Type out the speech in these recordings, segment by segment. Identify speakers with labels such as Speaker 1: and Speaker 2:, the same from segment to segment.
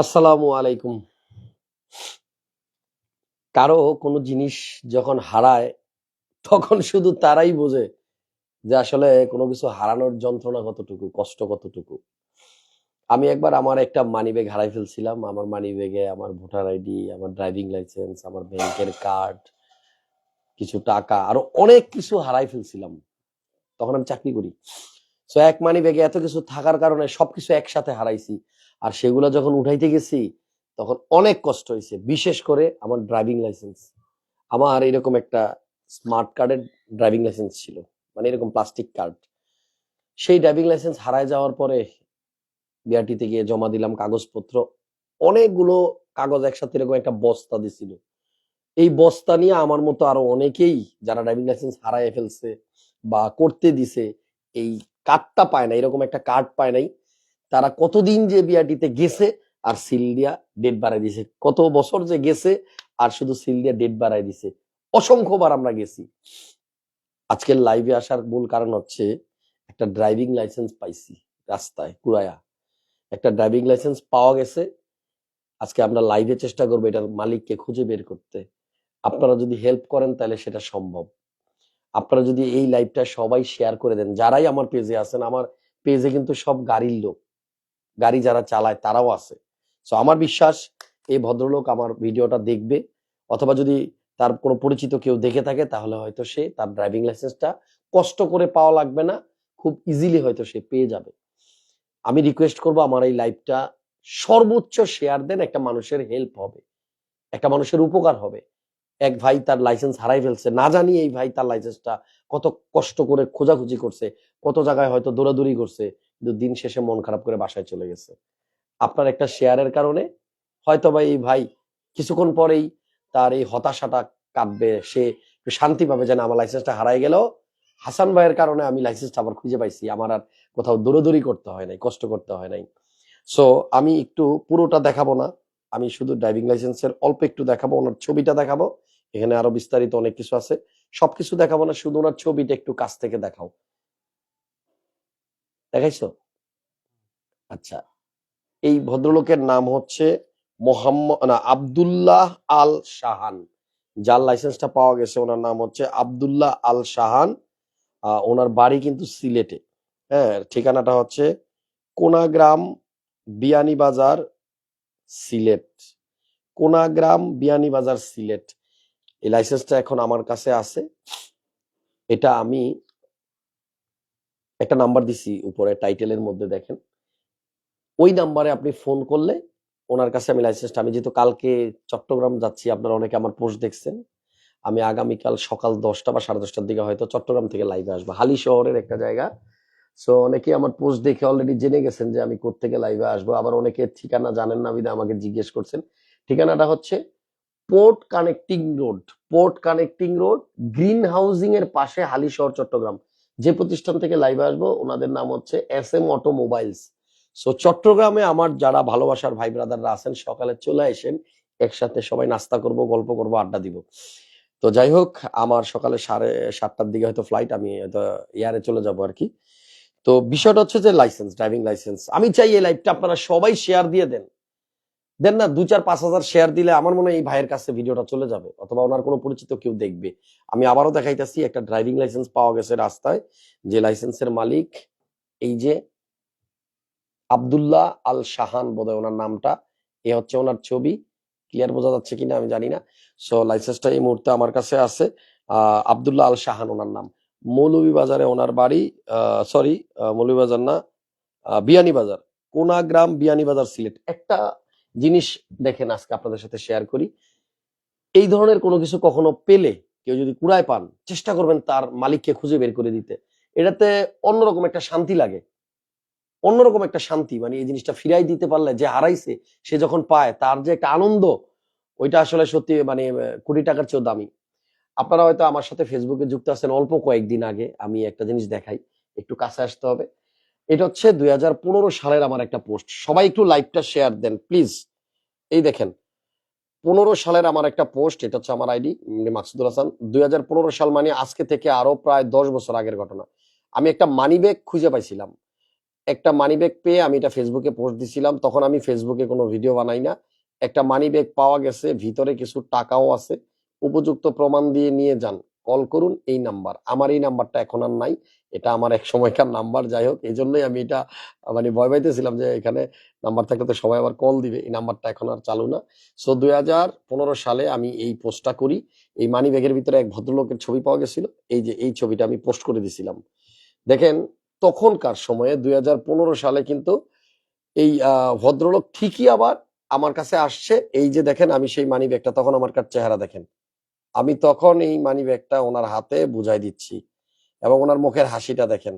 Speaker 1: আসসালামু আলাইকুম। কারও কোনো জিনিস যখন হারায়, তখন শুধু তারাই বোঝে যে আসলে কোনো কিছু হারানোর যন্ত্রণা কতটুকু, কষ্ট কতটুকু। আমি একবার আমার একটা মানি ব্যাগ হারাই ফেলছিলাম। আমার মানি ব্যাগে আমার ভোটার আইডি, আমার ড্রাইভিং লাইসেন্স, আমার ব্যাংকের কার্ড, কিছু টাকা, আরও অনেক কিছু হারাই ফেলছিলাম। তখন আমি চাকরি করি। সো এক মানি ব্যাগে এত কিছু থাকার কারণে সবকিছু একসাথে হারাইছি। আর সেগুলো যখন উঠাইতে গেছি, তখন অনেক কষ্ট হয়েছে বিশেষ করে আমার ড্রাইভিং লাইসেন্স আমার এরকম একটা স্মার্ট কার্ডের ড্রাইভিং লাইসেন্স ছিল। মানে এরকম প্লাস্টিক কার্ড সেই ড্রাইভিং লাইসেন্স হারায় যাওয়ার পরে বিআরটিতে গিয়ে জমা দিলাম কাগজপত্র। অনেকগুলো কাগজ একসাথে এরকম একটা বস্তা দিছিল। এই বস্তা নিয়ে আমার মতো আরও অনেকেই যারা ড্রাইভিং লাইসেন্স হারায় ফেলছে বা করতে দিছে, এই কার্ডটা পায় না, এরকম একটা কার্ড পায় নাই। তারা কতদিন যে বিআরটিতে গেছে আর সিল দিয়া ডেট বাড়াই দিছে কত বছর যে গেছে আর শুধু সিল দিয়া ডেট বাড়াই দিছে অসংখ্যবার আমরা গেছি। আজকের লাইভে আসার মূল কারণ হচ্ছে একটা ড্রাইভিং লাইসেন্স পাইছি রাস্তায় কুড়ায়া একটা ড্রাইভিং লাইসেন্স পাওয়া গেছে। আজকে আমরা লাইভে চেষ্টা করব এটার মালিককে খুঁজে বের করতে। আপনারা যদি হেল্প করেন তাহলে সেটা সম্ভব। আপনারা যদি এই লাইভটা সবাই শেয়ার করে দেন। যারাই আমার পেজে আছেন, আমার পেজে কিন্তু সব গাড়ির লোক। গাড়ি যারা চালায় তারাও আছে। সো আমার বিশ্বাস এই ভদ্রলোক আমার ভিডিওটা দেখবে অথবা যদি তার কোনো পরিচিত কেউ দেখে থাকে তাহলে হয়তো সে তার ড্রাইভিং লাইসেন্সটা কষ্ট করে পাওয়া লাগবে না, খুব ইজিলি হয়তো সে পেয়ে যাবে। আমি রিকোয়েস্ট করব আমার এই লাইভটা সর্বোচ্চ শেয়ার দেন একটা মানুষের হেল্প হবে, একটা মানুষের উপকার হবে। এক ভাই তার লাইসেন্স হারাই ফেলছে, না জানি এই ভাই তার লাইসেন্সটা কত কষ্ট করে খোঁজাখুঁজি করছে, কত জায়গায় হয়তো দৌড়াদৌড়ি করছে কিন্তু দিন শেষে মন খারাপ করে বাসায় চলে গেছে। আপনার একটা শেয়ারের কারণে হয়তো বা এই ভাই কিছুক্ষণ পরেই তার এই হতাশাটা কাটবে সে শান্তি পাবে যে না আমার লাইসেন্সটা হারাই গেল। হাসান ভাইয়ের কারণে আমি লাইসেন্সটা আবার খুঁজে পাইছি, আমার আর কোথাও দৌড়াদৌড়ি করতে হয় নাই, কষ্ট করতে হয় নাই। সো আমি একটু পুরোটা দেখাবো না, আমি শুধু ড্রাইভিং লাইসেন্সের অল্প একটু দেখাবো, ওনার ছবিটা দেখাবো। এখানে আরও বিস্তারিত অনেক কিছু আছে, সবকিছু দেখাবো না, শুধু ওনার ছবিটা একটু কাছ থেকে দেখাও। দেখাইছো? আচ্ছা। এই ভদ্রলোকের নাম হচ্ছে মোহাম্মদ, না, আব্দুল্লাহ আল শাহান যার লাইসেন্সটা পাওয়া গেছে, ওনার নাম হচ্ছে আব্দুল্লাহ আল শাহান ওনার বাড়ি কিন্তু সিলেটে। হ্যাঁ ঠিকানাটা হচ্ছে কোনাগ্রাম বিয়ানীবাজার সিলেট। কোনাগ্রাম বিয়ানীবাজার সিলেট। এই লাইসেন্সটা এখন আমার কাছে আছে। এটা আমি একটা নাম্বার দিছি উপরে টাইটেলের মধ্যে দেখেন। ওই নাম্বারে আপনি ফোন করলে ওনার কাছে আমি লাইসেন্সটা আমি যেহেতু কালকে চট্টগ্রাম যাচ্ছি, আপনারা অনেকে আমার পোস্ট দেখছেন, আমি আগামীকাল সকাল দশটা বা সাড়ে দশটার দিকে হয়তো চট্টগ্রাম থেকে লাইভে আসব। হালি শহরের একটা জায়গা। সো অনেকে আমার পোস্ট দেখে অলরেডি জেনে গেছেন যে আমি কোত্থেকে লাইভে আসব। আবার অনেকে ঠিকানা জানেন না বিধে আমাকে জিজ্ঞেস করছেন। ঠিকানাটা হচ্ছে port connecting road port connecting road green housing এর পাশে হালি শহর, চট্টগ্রাম। যে প্রতিষ্ঠান থেকে লাইভে আসব, ওনাদের নাম হচ্ছে এস এম অটোমোবাইলস সো চট্টগ্রামে আমার যারা ভালোবাসার ভাই ব্রাদাররা আছেন, সকালে চলে আসেন, একসাথে সবাই নাস্তা করব, গল্প করব, আড্ডা দিব। তো যাই হোক, আমার সকালে সাড়ে সাতটার দিকে হয়তো ফ্লাইট আমি হয়তো এয়ারে চলে যাব আর কি। তো বিষয়টা হচ্ছে যে লাইসেন্স ড্রাইভিং লাইসেন্স আমি চাই এই লাইভটা আপনারা সবাই শেয়ার দিয়ে দেন। দেন না দু চার পাঁচ হাজার শেয়ার দিলে আমার মনে হয় এই ভাইয়ের কাছে ভিডিওটা চলে যাবে। অথবা ওনার কোনো পরিচিত কেউ দেখবে। আমি আবারও দেখাইতেছি একটা ড্রাইভিং লাইসেন্স পাওয়া গেছে রাস্তায় যে লাইসেন্সের মালিক এই যে আব্দুল্লাহ আল শাহান বোধহয় ওনার নামটা এ হচ্ছে ওনার ছবি। ক্লিয়ার বোঝা যাচ্ছে কিনা আমি জানি না। সো লাইসেন্সটা এই মুহূর্তে আমার কাছে আছে। আহ, আব্দুল্লাহ আল শাহান ওনার নাম। মৌলভীবাজারে ওনার বাড়ি সরি মৌলভীবাজার না আহ, বিয়ানীবাজার। কোনাগ্রাম বিয়ানীবাজার সিলেট। একটা জিনিস দেখেন আজকে আপনাদের সাথে শেয়ার করি। এই ধরনের কোনো কিছু কখনো পেলে কেউ যদি কুড়ায় পান, চেষ্টা করবেন তার মালিককে খুঁজে বের করে দিতে। এটাতে অন্যরকম একটা শান্তি লাগে। অন্যরকম একটা শান্তি মানে এই জিনিসটা ফিরাই দিতে পারলে, যে হারাইছে, সে যখন পায়, তার যে একটা আনন্দ, ওইটা আসলে সত্যি মানে কোটি টাকার চেয়েও দামি। আপনারা হয়তো আমার সাথে ফেসবুকে যুক্ত আছেন অল্প কয়েকদিন আগে, আমি একটা জিনিস দেখাই, একটু কাছে আসতে হবে। এটা হচ্ছে দুই হাজার পনেরো সালের আমার একটা পোস্ট। সবাই একটু লাইভটা শেয়ার দেন, প্লিজ। এই দেখেন, পনেরো সালের আমার একটা পোস্ট, এটা হচ্ছে আমার আইডি মাকসুদুল হাসান। দু হাজার পনেরো সাল মানে আজকে থেকে আরও প্রায় দশ বছর আগের ঘটনা। আমি একটা মানি ব্যাগ খুঁজে পাইছিলাম। একটা মানি ব্যাগ পেয়ে আমি এটা ফেসবুকে পোস্ট দিছিলাম। তখন আমি ফেসবুকে কোনো ভিডিও বানাই না। একটা মানি ব্যাগ পাওয়া গেছে, ভিতরে কিছু টাকাও আছে। উপযুক্ত প্রমাণ দিয়ে নিয়ে যান। কল করুন এই নাম্বার। আমার এই নাম্বারটা এখন আর নাই। এটা আমার এক সময়কার নাম্বার, যাই হোক। এই জন্যই আমি এটা মানে ভয় পাইতেছিলাম যে এখানে নাম্বার থাকলে তো সবাই আবার কল দিবে। এই নাম্বারটা এখন আর চালু না। সো দুই হাজার পনেরো সালে আমি এই পোস্টটা করি। এই মানি ব্যাগের ভিতরে এক ভদ্রলোকের ছবি পাওয়া গেছিল। এই যে, এই ছবিটা আমি পোস্ট করে দিছিলাম। দেখেন, তখনকার সময়ে দুই হাজার পনেরো সালে কিন্তু এই ভদ্রলোক ঠিকই আবার আমার কাছে আসছে। এই যে, দেখেন, আমি সেই মানি ব্যাগটা তখন আমার কার চেহারা দেখেন। আমি তখন এই মানি ব্যাগটা ওনার হাতে বুঝাই দিচ্ছি এবং ওনার মুখের হাসিটা দেখেন।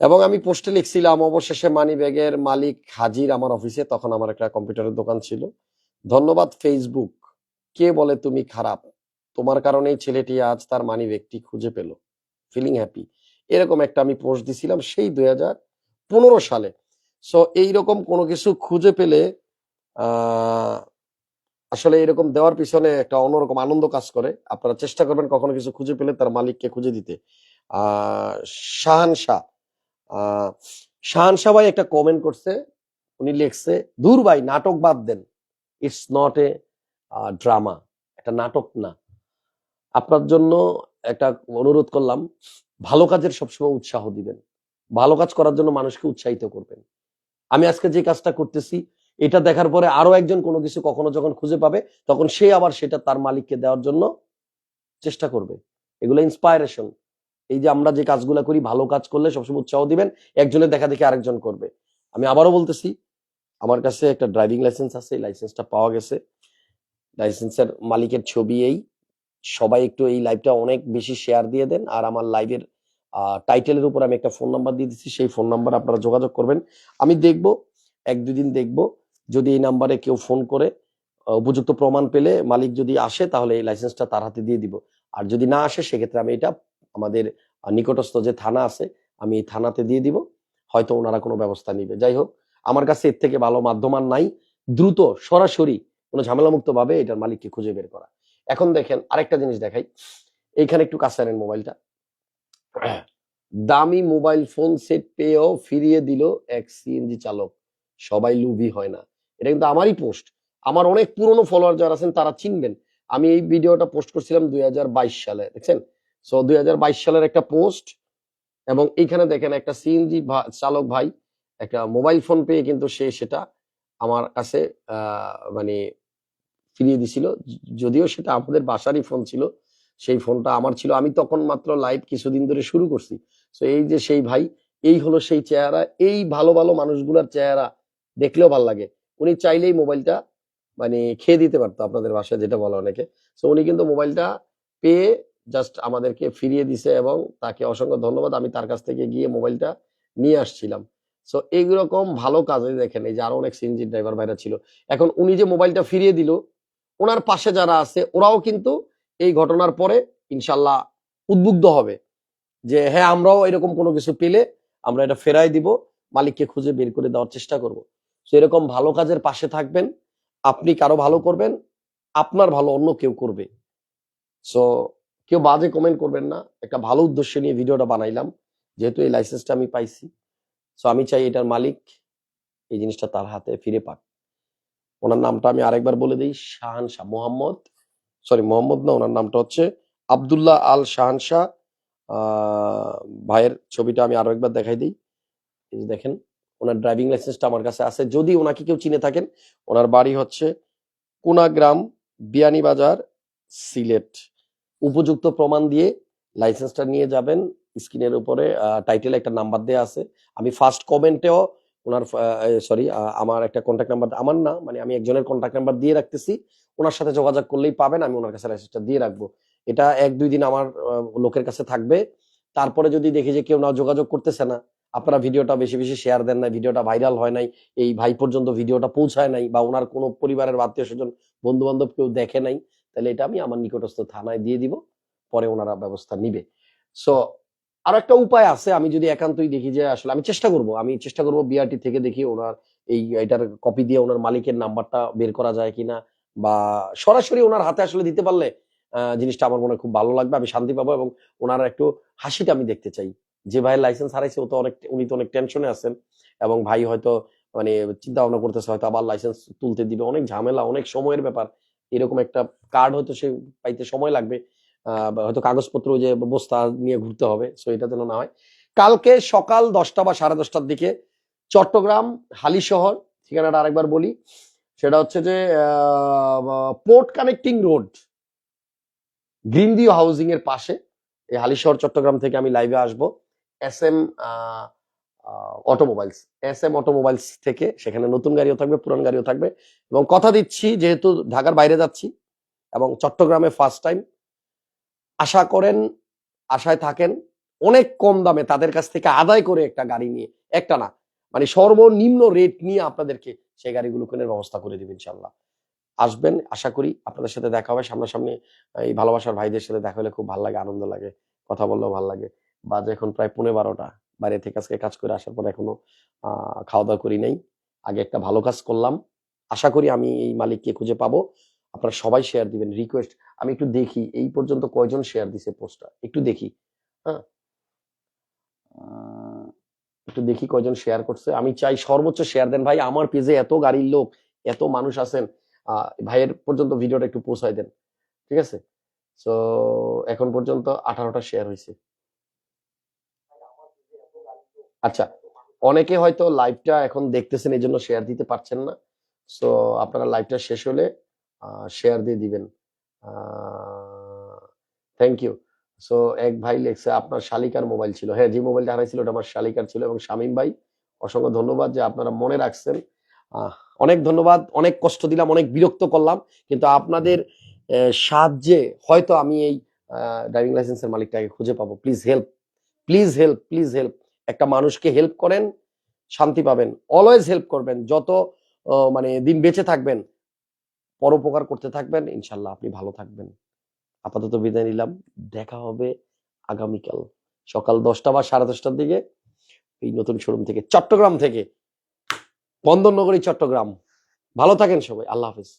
Speaker 1: এবং আমি পোস্টে লিখছিলাম, অবশেষে মানি ব্যাগের মালিক হাজির আমার অফিসে তখন আমার একটা কম্পিউটারের দোকান ছিল। ধন্যবাদ ফেসবুক কে বলে তুমি খারাপ? তোমার কারণেই ছেলেটি আজ তার মানি ব্যাগটি খুঁজে পেল। ফিলিং হ্যাপি এরকম একটা আমি পোস্ট দিছিলাম সেই দুই হাজার পনেরো সালে। সো এইরকম কোনো কিছু খুঁজে পেলে আসলে এরকম দেওয়ার পিছনে একটা অন্যরকম আনন্দ কাজ করে। আপনারা চেষ্টা করবেন কখনো কিছু খুঁজে পেলে তার মালিককে খুঁজে দিতে। শাহান শাহ। শাহান শাহ ভাই একটা কমেন্ট করছে। উনি লিখছে, দূর ভাই, নাটক বাদ দেন। ইটস নট এ ড্রামা একটা নাটক না। আপনার জন্য একটা অনুরোধ করলাম, ভালো কাজের সবসময় উৎসাহ দিবেন। ভালো কাজ করার জন্য মানুষকে উৎসাহিত করবেন। আমি আজকে যে কাজটা করতেছি এটা দেখার পরে আরও একজন কোনো কিছু কখনো যখন খুঁজে পাবে, তখন সে আবার সেটা তার মালিককে দেওয়ার জন্য চেষ্টা করবে। এগুলো ইন্সপায়ারেশন এই যে আমরা যে কাজগুলো করি, ভালো কাজ করলে সবসময় উৎসাহ দিবেন একজনের দেখা দেখে আরেকজন করবে। আমি আবারও বলতেছি, আমার কাছে একটা ড্রাইভিং লাইসেন্স আছে, এই লাইসেন্সটা পাওয়া গেছে। লাইসেন্সের মালিকের ছবি এই। সবাই একটু এই লাইভটা অনেক বেশি শেয়ার দিয়ে দেন, আর আমার লাইভের টাইটেলের উপর আমি একটা ফোন নাম্বার দিয়ে দিচ্ছি, সেই ফোন নাম্বার আপনারা যোগাযোগ করবেন। আমি দেখব, এক দুদিন দেখব। যদি এই নাম্বারে কেউ ফোন করে উপযুক্ত প্রমাণ পেলে মালিক যদি আসে, তাহলে এই লাইসেন্সটা তার হাতে দিয়ে দিব। আর যদি না আসে, সেক্ষেত্রে আমি এটা আমাদের নিকটস্থ যে থানা আছে, আমি থানাতে দিয়ে দিব। হয়তো ওনারা কোনো ব্যবস্থা নিবে। যাই হোক, আমার কাছে এর থেকে ভালো মাধ্যম আর নাই। দ্রুত, সরাসরি কোনো ঝামেলামুক্ত ভাবে এটার মালিককে খুঁজে বের করা। এখন দেখেন, আরেকটা জিনিস দেখাই। এইখানে একটু কাছে আনেন মোবাইলটা। দামি মোবাইল ফোন সেট পেয়েও ফিরিয়ে দিল এক সিএনজি চালক। সবাই লুভি হয় না। এটা কিন্তু আমারই পোস্ট আমার অনেক পুরনো ফলোয়ার যারা আছেন তারা চিনবেন। আমি এই ভিডিওটা পোস্ট করছিলাম দুই হাজার বাইশ সালে, দেখছেন? সো দুই হাজার বাইশ সালের একটা পোস্ট এবং এইখানে দেখেন একটা সিএনজি চালক ভাই একটা মোবাইল ফোন পেয়ে কিন্তু সে সেটা আমার কাছে মানে ফিরিয়ে দিছিল। যদিও সেটা আমাদের বাসারই ফোন ছিল, সেই ফোনটা আমার ছিল। আমি তখন মাত্র লাইভ কিছুদিন ধরে শুরু করছি। তো এই যে সেই ভাই, এই হলো সেই চেহারা। এই ভালো ভালো মানুষগুলোর চেহারা দেখলেও ভালো লাগে। উনি চাইলেই মোবাইলটা মানে খেয়ে দিতে পারতো আপনাদের বাসায় যেটা বলা অনেকে। তো উনি কিন্তু মোবাইলটা পেয়ে জাস্ট আমাদেরকে ফিরিয়ে দিছে এবং তাকে অসংখ্য ধন্যবাদ। আমি তার কাছ থেকে গিয়ে মোবাইলটা নিয়ে আসছিলাম। সো এইরকম ভালো কাজে দেখেন, এই যে আরও অনেক সিএনজি ড্রাইভার ভাইরা ছিল। এখন উনি যে মোবাইলটা ফিরিয়ে দিল, ওনার পাশে যারা আছে, ওরাও কিন্তু এই ঘটনার পরে ইনশাল্লাহ উদ্বুদ্ধ হবে যে হ্যাঁ আমরাও এরকম কোনো কিছু পেলে আমরা এটা ফেরাই দিব, মালিককে খুঁজে বের করে দেওয়ার চেষ্টা করব। তো এরকম ভালো কাজের পাশে থাকবেন, আপনি কারও ভালো করবেন, আপনার ভালো অন্য কেউ করবে। সো কেউ বাজে কমেন্ট করবেন না, একটা ভালো উদ্দেশ্য নিয়ে ভিডিওটা বানাইলাম, যেহেতু এই লাইসেন্সটা আমি পাইছি। সো আমি চাই এটার মালিক এই জিনিসটা তার হাতে ফিরে পাক। ওনার নামটা আমি আরেকবার বলে দিই, শাহান শাহ মোহাম্মদ। সরি মোহাম্মদ না, ওনার নামটা হচ্ছে আব্দুল্লাহ আল শাহান শাহ। ভাইয়ের ছবিটা আমি আরও একবার দেখাই দিই। দেখেন ওনার ড্রাইভিং লাইসেন্সটা আমার কাছে আছে। যদি ওনাকে কেউ চিনে থাকেন, ওনার বাড়ি হচ্ছে কুনাগ্রাম বিয়ানীবাজার সিলেট। উপযুক্ত প্রমাণ দিয়ে লাইসেন্সটা নিয়ে যাবেন। স্ক্রিনের উপরে টাইটেল একটা নাম্বার দেওয়া আছে। আমি ফার্স্ট কমেন্টেও ওনার সরি আমার একটা কন্ট্যাক্ট নাম্বার আমার না মানে আমি একজনের কন্ট্যাক্ট নাম্বার দিয়ে রাখতেছি। ওনার সাথে যোগাযোগ করলেই পাবেন, আমি ওনার কাছে লাইসেন্সটা দিয়ে রাখব। এটা এক দুই দিন আমার লোকের কাছে থাকবে। তারপরে যদি দেখি যে কেউ না যোগাযোগ করতেছে না আপনারা ভিডিওটা বেশি বেশি শেয়ার দেন না ভিডিওটা ভাইরাল হয় নাই, এই ভাই পর্যন্ত ভিডিওটা পৌঁছায় নাই বা ওনার কোনো পরিবারের আত্মীয় স্বজন বন্ধু বান্ধব কেউ দেখে নাই, তাহলে এটা আমি আমার নিকটস্থ থানায় দিয়ে দিব, পরে ওনারা ব্যবস্থা নিবে। সো আরও একটা উপায় আছে, আমি যদি একান্তই দেখি যে আসলে আমি চেষ্টা করব, আমি চেষ্টা করব বিআরটি থেকে দেখি ওনার এই এটার কপি দিয়ে ওনার মালিকের নাম্বারটা বের করা যায় কিনা, বা সরাসরি ওনার হাতে আসলে দিতে পারলে জিনিসটা আমার মনে খুব ভালো লাগবে, আমি শান্তি পাবো এবং ওনার একটু হাসিটা আমি দেখতে চাই। যে ভাইয়ের লাইসেন্স হারাইছে, ও তো অনেক, উনি তো অনেক টেনশনে আছেন এবং ভাই হয়তো মানে চিন্তা ভাবনা করতেছে, হয়তো আবার লাইসেন্স তুলতে দিবে। অনেক ঝামেলা, অনেক সময়ের ব্যাপার। এরকম একটা কার্ড হয়তো সে পাইতে সময় লাগবে। হয়তো কাগজপত্র যে বস্তা নিয়ে ঘুরতে হবে সো এটা যেন না হয়। কালকে সকাল দশটা বা সাড়ে দশটার দিকে চট্টগ্রাম, হালি শহর, ঠিকানাটা আরেকবার বলি। সেটা হচ্ছে যে port connecting road green view housing এর পাশে। এই হালিশহর চট্টগ্রাম থেকে আমি লাইভে আসব। S M automobiles. S M automobiles থেকে সেখানে নতুন গাড়িও থাকবে, পুরান গাড়িও থাকবে। এবং কথা দিচ্ছি, যেহেতু ঢাকার বাইরে যাচ্ছি এবং চট্টগ্রামে ফার্স্ট টাইম আশা করেন, আশায় থাকেন, অনেক কম দামে তাদের কাছ থেকে আদায় করে একটা গাড়ি নিয়ে, একটা না মানে সর্বনিম্ন রেট নিয়ে আপনাদেরকে সেই গাড়িগুলো কেনার ব্যবস্থা করে দেবেন ইনশাল্লাহ আসবেন, আশা করি আপনাদের সাথে দেখা হবে। সামনাসামনি, এই ভালোবাসার ভাইদের সাথে দেখা হলে খুব ভালো লাগে, আনন্দ লাগে, কথা বললেও ভালো লাগে। বাজে এখন প্রায় পনেরো বারোটা। বাইরে থেকে আজকে কাজ করে আসার পর এখনও খাওয়া দাওয়া করি নাই। আগে একটা ভালো কাজ করলাম। আশা করি আমি এই মালিককে খুঁজে পাবো। আপনারা সবাই শেয়ার দিবেন রিকোয়েস্ট আমি একটু দেখি, এই পর্যন্ত কয়জন শেয়ার দিছে পোস্টটা একটু দেখি হ্যাঁ? একটু দেখি কয়জন শেয়ার করছে। আমি চাই সর্বোচ্চ শেয়ার দেন। ভাই, আমার পেজে এত গাড়ির লোক, এত মানুষ আছেন। ভাইয়ের পর্যন্ত ভিডিওটা একটু পৌঁছায় দেন, ঠিক আছে? তো এখন পর্যন্ত আঠারোটা শেয়ার হয়েছে আচ্ছা অনেকে হয়তো লাইভটা এখন দেখতেছেন এই জন্য শেয়ার দিতে পারছেন না। সো আপনারা লাইভটা শেষ হলে শেয়ার দিয়ে দিবেন। থ্যাংক ইউ সো এক ভাই লেখছে, আপনার শালিকার মোবাইল ছিল। হ্যাঁ যে মোবাইলটা হারাইছিল, ওটা আমার শালিকার ছিল এবং শামীম ভাই, অসংখ্য ধন্যবাদ যে আপনারা মনে রাখছেন। অনেক ধন্যবাদ, অনেক কষ্ট দিলাম, অনেক বিরক্ত করলাম, কিন্তু আপনাদের সাহায্যে হয়তো আমি এই ড্রাইভিং লাইসেন্সের মালিকটাকে খুঁজে পাবো। Please help please help please help একটা মানুষকে হেল্প করেন, শান্তি পাবেন অলওয়েজ হেল্প করবেন, যত মানে দিন বেঁচে থাকবেন, পরোপকার করতে থাকবেন, ইনশাল্লাহ আপনি ভালো থাকবেন। আপাতত বিদায় নিলাম, দেখা হবে আগামীকাল সকাল দশটা বা সাড়ে দশটার দিকে এই নতুন শোরুম থেকে, চট্টগ্রাম থেকে বন্দরনগরী চট্টগ্রাম। ভালো থাকেন সবাই, আল্লাহ হাফিজ।